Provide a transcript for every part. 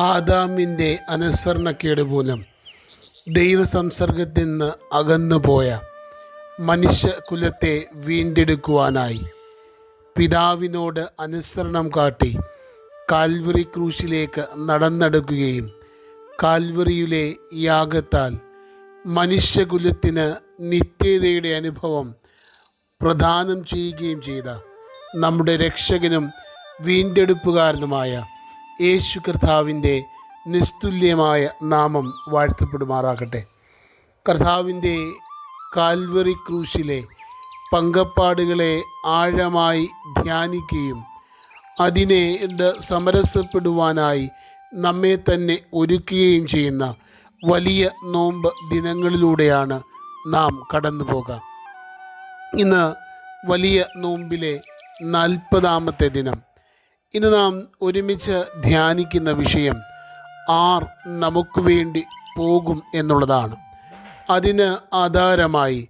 ആദാമിന്റെ അനുസരണക്കേട് മൂലം ദൈവസംസർഗത്തിൽ നിന്ന് അകന്നുപോയ മനുഷ്യകുലത്തെ വീണ്ടെടുക്കുവാനായി പിതാവിനോട് അനുസരണം കാട്ടി കാൽവറി ക്രൂശിലേക്ക് നടന്നെടുക്കുകയും കാൽവറിയിലെ യാഗത്താൽ മനുഷ്യകുലത്തിന് നിത്യതയുടെ അനുഭവം പ്രദാനം ചെയ്യുകയും ചെയ്ത നമ്മുടെ രക്ഷകനും വീണ്ടെടുപ്പുകാരനുമായ യേശു കർത്താവിന്റെ നിസ്തുല്യമായ നാമം വാഴ്ത്തപ്പെടുമാറാകട്ടെ. കർത്താവിന്റെ കാൽവറി ക്രൂശിലെ പങ്കപ്പാടുകളെ ആഴമായി ധ്യാനിക്കുകയും അതിനെ സമരസപ്പെടുവാനായി നമ്മെ തന്നെ ഒരുക്കുകയും ചെയ്യുന്ന വലിയ നോമ്പ് ദിനങ്ങളിലൂടെയാണ് നാം കടന്നു പോകാം ഇന്ന് വലിയ നോമ്പിലെ നാൽപ്പതാമത്തെ ദിനം. ഇന്ന് നാം ഒരുമിച്ച് ധ്യാനിക്കുന്ന വിഷയം ആർ നമുക്ക് വേണ്ടി പോകും എന്നുള്ളതാണ്. അതിന് ആധാരമായി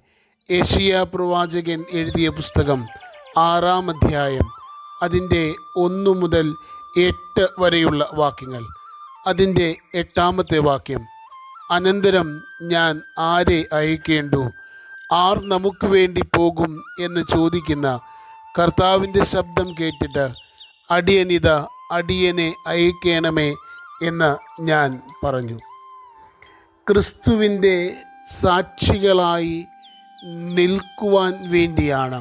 ഏഷ്യ പ്രവാചകൻ എഴുതിയ പുസ്തകം ആറാം അധ്യായം അതിന്റെ ഒന്ന് മുതൽ എട്ട് വരെയുള്ള വാക്യങ്ങൾ. അതിന്റെ എട്ടാമത്തെ വാക്യം അനന്തരം ഞാൻ ആരെ അയക്കേണ്ടു? ആർ നമുക്ക് വേണ്ടി പോകും? എന്ന് ചോദിക്കുന്ന കർത്താവിന്റെ ശബ്ദം കേട്ടിട്ട് അടിയനിത അടിയനെ അയക്കണമേ എന്ന് ഞാൻ പറഞ്ഞു. ക്രിസ്തുവിന്റെ സാക്ഷികളായി നിൽക്കുവാൻ വേണ്ടിയാണ്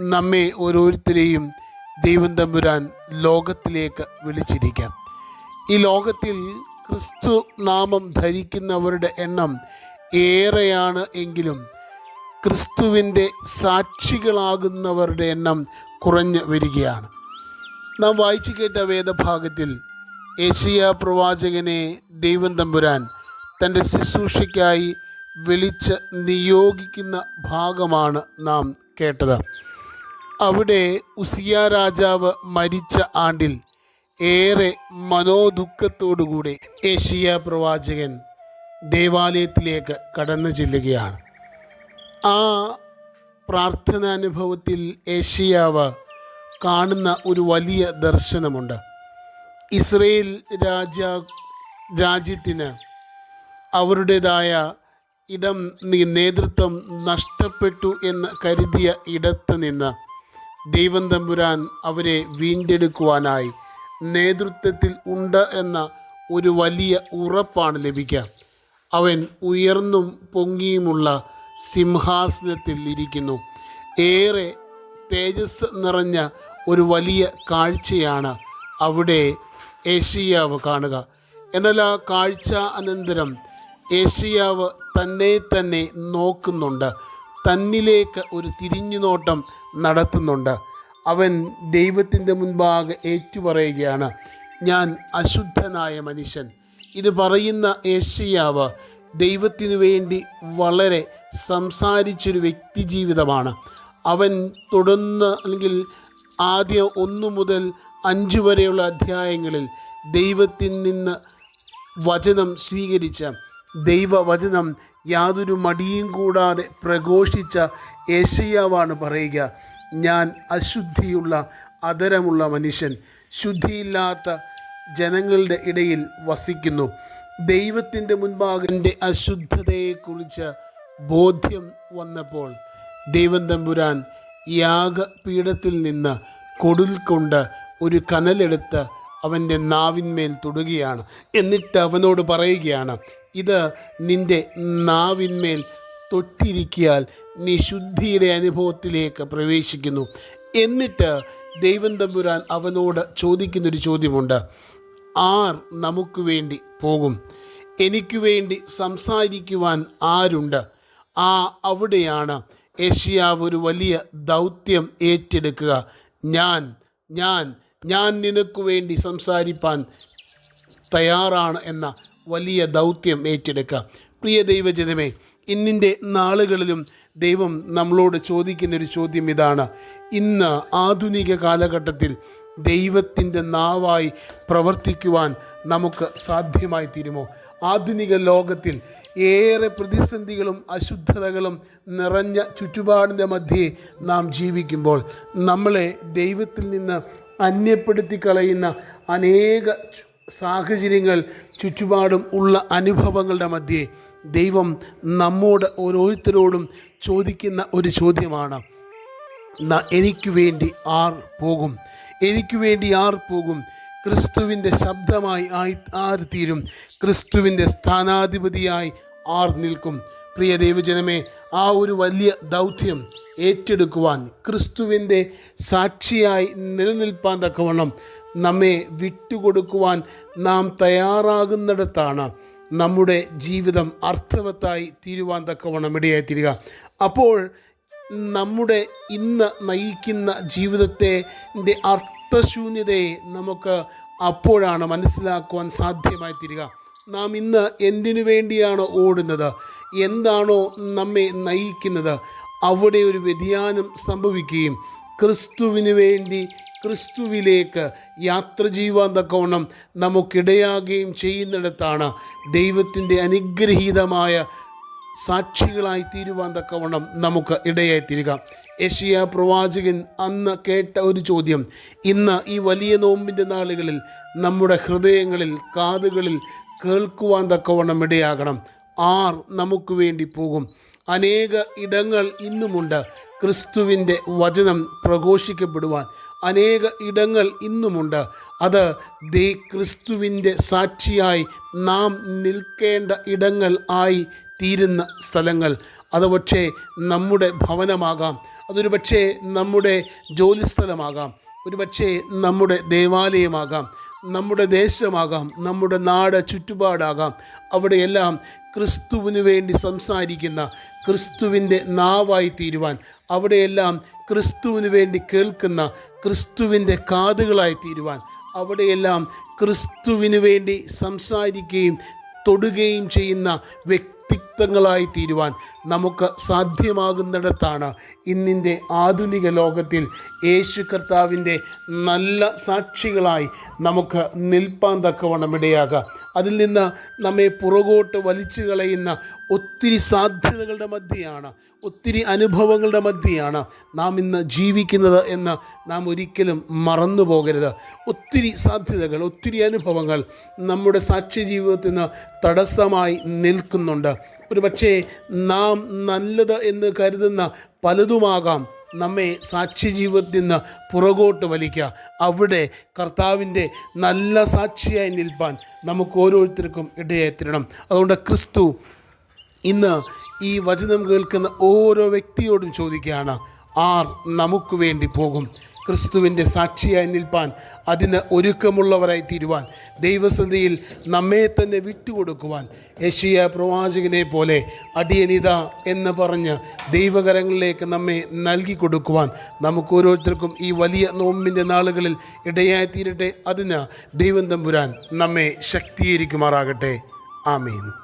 നമ്മെ ഓരോരുത്തരെയും ദൈവം തമ്പുരാൻ ലോകത്തിലേക്ക് വിളിച്ചിരിക്കാം ഈ ലോകത്തിൽ ക്രിസ്തു നാമം ധരിക്കുന്നവരുടെ എണ്ണം ഏറെയാണ് എങ്കിലും ക്രിസ്തുവിന്റെ സാക്ഷികളാകുന്നവരുടെ എണ്ണം കുറഞ്ഞു വരികയാണ്. നാം വായിച്ചു കേട്ട വേദഭാഗത്തിൽ ഏഷ്യ പ്രവാചകനെ ദൈവം തമ്പുരാൻ തന്റെ ശുശ്രൂഷയ്ക്കായി വിളിച്ച് നിയോഗിക്കുന്ന ഭാഗമാണ് നാം കേട്ടത്. അവിടെ ഉസിയ രാജാവ് മരിച്ച ആണ്ടിൽ ഏറെ മനോദുഃഖത്തോടുകൂടി ഏഷ്യ പ്രവാചകൻ ദേവാലയത്തിലേക്ക് കടന്നു ചെല്ലുകയാണ്. ആ പ്രാർത്ഥനാനുഭവത്തിൽ ഏഷ്യാവ് കാണുന്ന ഒരു വലിയ ദർശനമുണ്ട്. ഇസ്രയേൽ രാജ രാജ്യത്തിന് അവരുടേതായ ഇടം നേതൃത്വം നഷ്ടപ്പെട്ടു എന്ന് കരുതിയ ഇടത്ത് നിന്ന് ദൈവം തമ്പുരാൻ അവരെ വീണ്ടെടുക്കുവാനായി നേതൃത്വത്തിൽ ഉണ്ട് എന്ന ഒരു വലിയ ഉറപ്പാണ് ലഭിക്കുക. അവൻ ഉയർന്നും പൊങ്ങിയുമുള്ള സിംഹാസനത്തിൽ ഇരിക്കുന്നു. ഏറെ തേജസ് നിറഞ്ഞ ഒരു വലിയ കാഴ്ചയാണ് അവിടെ ഏഷ്യാവ് കാണുക. എന്നാൽ ആ കാഴ്ച അനന്തരം ഏഷ്യാവ് തന്നെ തന്നെ നോക്കുന്നുണ്ട്. തന്നിലേക്ക് ഒരു തിരിഞ്ഞുനോട്ടം നടത്തുന്നുണ്ട്. അവൻ ദൈവത്തിന്റെ മുൻപാകെ ഏറ്റുപറയുകയാണ് ഞാൻ അശുദ്ധനായ മനുഷ്യൻ. ഇത് പറയുന്ന ഏഷ്യാവ് ദൈവത്തിനു വേണ്ടി വളരെ സംസാരിച്ചൊരു വ്യക്തി ജീവിതമാണ് അവൻ തുടർന്ന് അല്ലെങ്കിൽ ആദ്യം ഒന്നു മുതൽ അഞ്ച് വരെയുള്ള അധ്യായങ്ങളിൽ ദൈവത്തിൽ നിന്ന് വചനം സ്വീകരിച്ച ദൈവവചനം യാതൊരു മടിയും കൂടാതെ പ്രഘോഷിച്ച ഏഷ്യാവാണ് പറയുക ഞാൻ അശുദ്ധിയുള്ള അതരമുള്ള മനുഷ്യൻ ശുദ്ധിയില്ലാത്ത ജനങ്ങളുടെ ഇടയിൽ വസിക്കുന്നു. ദൈവത്തിന്റെ മുൻപാകെ എന്റെ അശുദ്ധതയെക്കുറിച്ച് ബോധ്യം വന്നപ്പോൾ ദൈവം തമ്പുരാൻ യാഗപീഠത്തിൽ നിന്ന് കൊടുൽ കൊണ്ട് ഒരു കനലെടുത്ത് അവന്റെ നാവിന്മേൽ തൊടുകയാണ്. എന്നിട്ട് അവനോട് പറയുകയാണ് ഇത് നിന്റെ നാവിന്മേൽ തൊട്ടിരിക്കിയാൽ നീ ശുദ്ധിയുടെ അനുഭവത്തിലേക്ക് പ്രവേശിക്കുന്നു. എന്നിട്ട് ദൈവം തമ്പുരാൻ അവനോട് ചോദിക്കുന്നൊരു ചോദ്യമുണ്ട് ആർ നമുക്ക് വേണ്ടി പോകും? എനിക്ക് വേണ്ടി സംസാരിക്കുവാൻ ആരുണ്ട്? ആ അവിടെയാണ് ഏഷ്യാവ് ഒരു വലിയ ദൗത്യം ഏറ്റെടുക്കുക. ഞാൻ ഞാൻ ഞാൻ നിനക്ക് വേണ്ടി സംസാരിപ്പാൻ തയ്യാറാണ് എന്ന വലിയ ദൗത്യം ഏറ്റെടുക്കുക. പ്രിയ ദൈവജനമേ ഇന്നിന്റെ നാളുകളിലും ദൈവം നമ്മളോട് ചോദിക്കുന്നൊരു ചോദ്യം ഇതാണ്. ഇന്ന് ആധുനിക കാലഘട്ടത്തിൽ ദൈവത്തിന്റെ നാവായി പ്രവർത്തിക്കുവാൻ നമുക്ക് സാധ്യമായി തീരുമോ? ആധുനിക ലോകത്തിൽ ഏറെ പ്രതിസന്ധികളും അശുദ്ധതകളും നിറഞ്ഞ ചുറ്റുപാടിന്റെ മധ്യേ നാം ജീവിക്കുമ്പോൾ നമ്മളെ ദൈവത്തിൽ നിന്ന് അന്യപ്പെടുത്തി കളയുന്ന അനേക സാഹചര്യങ്ങൾ ചുറ്റുപാടും ഉള്ള അനുഭവങ്ങളുടെ മധ്യേ ദൈവം നമ്മോട് ഓരോരുത്തരോടും ചോദിക്കുന്ന ഒരു ചോദ്യമാണ് എനിക്ക് വേണ്ടി ആർ പോകും? എനിക്ക് വേണ്ടി ആർ പോകും? ക്രിസ്തുവിന്റെ ശബ്ദമായി ആയി ആർ തീരും. ക്രിസ്തുവിന്റെ സ്ഥാനാധിപതിയായി ആർ നിൽക്കും. പ്രിയ ദൈവജനമേ ആ ഒരു വലിയ ദൗത്യം ഏറ്റെടുക്കുവാൻ ക്രിസ്തുവിന്റെ സാക്ഷിയായി നിലനിൽപ്പാൻ തക്കവണ്ണം നമ്മെ വിട്ടുകൊടുക്കുവാൻ നാം തയ്യാറാകുന്നിടത്താണ് നമ്മുടെ ജീവിതം അർത്ഥവത്തായി തീരുവാൻ തക്കവണ്ണം ഇടയായി തീരുക അപ്പോൾ നമ്മുടെ ഇന്ന് നയിക്കുന്ന ജീവിതത്തെ അർത്ഥശൂന്യതയെ നമുക്ക് അപ്പോഴാണ് മനസ്സിലാക്കുവാൻ സാധ്യമായി തീരുക. നാം ഇന്ന് എന്തിനു വേണ്ടിയാണ് ഓടുന്നത്? എന്താണോ നമ്മെ നയിക്കുന്നത്? അവിടെ ഒരു വ്യതിയാനം സംഭവിക്കുകയും ക്രിസ്തുവിന് വേണ്ടി ക്രിസ്തുവിലേക്ക് യാത്ര ചെയ്യുവാൻ തക്കവണ്ണം നമുക്കിടയാകുകയും ചെയ്യുന്നിടത്താണ് ദൈവത്തിന്റെ അനുഗ്രഹീതമായ സാക്ഷികളായി തീരുവാൻ തക്കവണ്ണം നമുക്ക് ഇടയായി തീരുക. യശിയ പ്രവാചകൻ അന്ന് കേട്ട ഒരു ചോദ്യം ഇന്ന് ഈ വലിയ നോമ്പിന്റെ നാളുകളിൽ നമ്മുടെ ഹൃദയങ്ങളിൽ കാതുകളിൽ കേൾക്കുവാൻ തക്കവണ്ണം ഇടയാകണം. ആർ നമുക്ക് വേണ്ടി പോകും. അനേക ഇടങ്ങൾ ഇന്നുമുണ്ട് ക്രിസ്തുവിന്റെ വചനം പ്രഘോഷിക്കപ്പെടുവാൻ. അനേക ഇടങ്ങൾ ഇന്നുമുണ്ട്. അത് ദേ ക്രിസ്തുവിന്റെ സാക്ഷിയായി നാം നിൽക്കേണ്ട ഇടങ്ങൾ ആയി തീരുന്ന സ്ഥലങ്ങൾ. അത് പക്ഷേ നമ്മുടെ ഭവനമാകാം. അതൊരു പക്ഷേ നമ്മുടെ ജോലിസ്ഥലമാകാം. ഒരു പക്ഷേ നമ്മുടെ ദേവാലയമാകാം. നമ്മുടെ ദേശമാകാം. നമ്മുടെ നാട് ചുറ്റുപാടാകാം. അവിടെയെല്ലാം ക്രിസ്തുവിന് വേണ്ടി സംസാരിക്കുന്ന ക്രിസ്തുവിന്റെ നാവായി തീരുവാൻ അവിടെയെല്ലാം ക്രിസ്തുവിന് വേണ്ടി കേൾക്കുന്ന ക്രിസ്തുവിന്റെ കാതുകളായി തീരുവാൻ അവിടെയെല്ലാം ക്രിസ്തുവിന് വേണ്ടി സംസാരിക്കുകയും തൊടുകയും ചെയ്യുന്ന വ്യക്തിത്വങ്ങളായി തീരുവാൻ നമുക്ക് സാധ്യമാകുന്നിടത്താണ് ഇന്നിന്റെ ആധുനിക ലോകത്തിൽ യേശു കർത്താവിന്റെ നല്ല സാക്ഷികളായി നമുക്ക് നിൽപ്പാൻ തക്കവണ്ണം ഇടയാകാം അതിൽ നിന്ന് നമ്മെ പുറകോട്ട് വലിച്ചു കളയുന്ന ഒത്തിരി സാധ്യതകളുടെ മധ്യയാണ് ഒത്തിരി അനുഭവങ്ങളുടെ മധ്യയാണ് നാം ഇന്ന് ജീവിക്കുന്നത് എന്ന് നാം ഒരിക്കലും മറന്നു പോകരുത്. ഒത്തിരി സാധ്യതകൾ ഒത്തിരി അനുഭവങ്ങൾ നമ്മുടെ സാക്ഷ്യ ജീവിതത്തിന് തടസ്സമായി നിൽക്കുന്നുണ്ട്. ഒരു പക്ഷേ നാം നല്ലത് എന്ന് കരുതുന്ന പലതുമാകാം നമ്മെ സാക്ഷി ജീവിതത്തിൽ നിന്ന് പുറകോട്ട് വലിക്കുക. അവിടെ കർത്താവിന്റെ നല്ല സാക്ഷിയായി നിൽപ്പാൻ നമുക്ക് ഓരോരുത്തർക്കും ഇടയായിത്തരണം അതുകൊണ്ട് ക്രിസ്തു ഇന്ന് ഈ വചനം കേൾക്കുന്ന ഓരോ വ്യക്തിയോടും ചോദിക്കുകയാണ് ആർ നമുക്ക് വേണ്ടി പോകും? ക്രിസ്തുവിന്റെ സാക്ഷിയായി നിൽപ്പാൻ അതിന് ഒരുക്കമുള്ളവരായി തീരുവാൻ ദൈവസന്ധിയിൽ നമ്മെ തന്നെ വിട്ടുകൊടുക്കുവാൻ യശിയ പ്രവാചകനെ പോലെ അടിയനിത എന്ന് പറഞ്ഞ് ദൈവകരങ്ങളിലേക്ക് നമ്മെ നൽകി കൊടുക്കുവാൻ നമുക്ക് ഓരോരുത്തർക്കും ഈ വലിയ നോമ്പിന്റെ നാളുകളിൽ ഇടയായി തീരട്ടെ അതിന് ദൈവം തമ്പുരാൻ നമ്മെ ശക്തീകരിക്കുമാറാകട്ടെ. ആമീൻ.